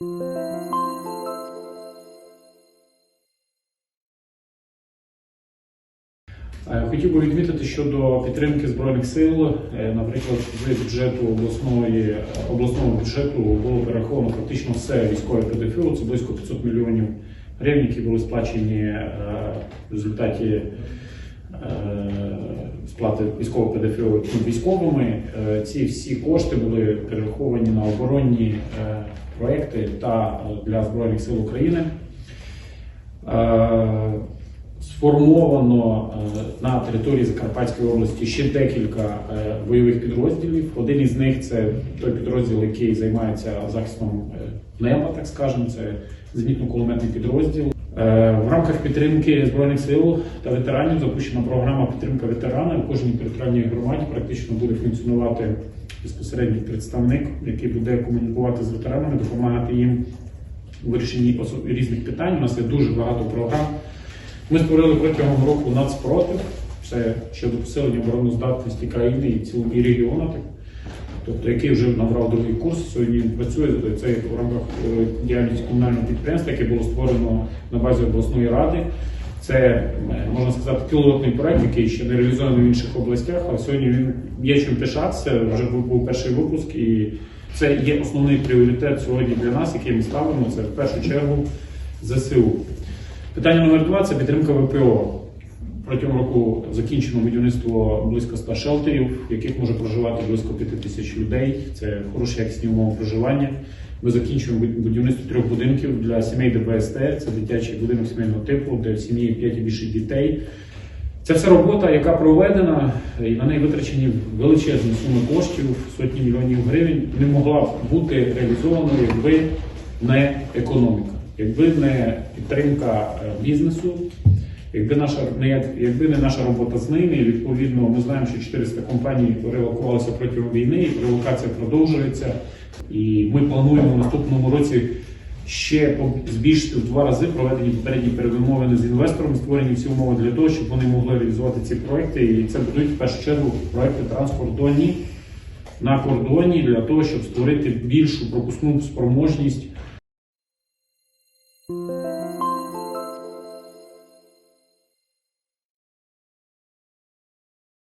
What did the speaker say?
Е, Хотів би відмітити щодо підтримки збройних сил. Е, Наприклад, з бюджету обласної е, обласного бюджету було перераховано практично все військове ПДФО. Це близько 500 мільйонів гривень, які були сплачені в результаті сплати військового ПДФО військовими. Е, Ці всі кошти були перераховані на оборонні е, проекти та е, для збройних сил України. Сформовано на території Закарпатської області ще декілька бойових підрозділів. Один із них це той підрозділ, який займається захистом неба, так скажемо, це зенітно-кулеметний підрозділ. Е, В рамках підтримки збройних сил та ветеранів запущена програма підтримка ветерана. В кожній територіальній громаді практично буде функціонувати безпосередній представник, який буде комунікувати з ветеранами, допомагати їм у вирішенні різних питань. У нас є дуже багато програм. Ми створили протягом року нацпротив, це щодо посилення обороноздатності країни і цілому і регіону, тобто який вже набрав другий курс. Сьогодні працює. Це в рамках е, діяльності комунального підприємства, яке було створено на базі обласної ради. Це е, можна сказати пілотний проект, який ще не реалізований в інших областях. А сьогодні він є чим пишатися. Вже був перший випуск, і це є основний пріоритет сьогодні для нас, який ми ставимо. Це в першу чергу ЗСУ. Питання номер два це підтримка ВПО. Протягом року закінчено будівництво близько 100 шелтерів, в яких може проживати близько 5 тисяч людей. Це хороші якісні умови проживання. Ми закінчуємо будівництво трьох будинків для сімей ДБСТ. Це дитячий будинок сімейного типу, де в сім'ї 5 і більше дітей. Це все робота, яка проведена, і на неї витрачені величезні суми коштів, сотні мільйонів гривень, не могла б бути реалізованою, якби не економіка, якби не підтримка е, бізнесу, якби наша не якби не наша робота з ними. Відповідно, ми знаємо, що 400 компаній релокувалися протягом війни, і релокація продовжується. І ми плануємо в наступному році ще збільшити в два рази проведені попередні перемовини з інвестором, створені всі умови для того, щоб вони могли реалізувати ці проекти. І це будуть в першу чергу проекти транскордонні на кордоні для того, щоб створити більшу пропускну спроможність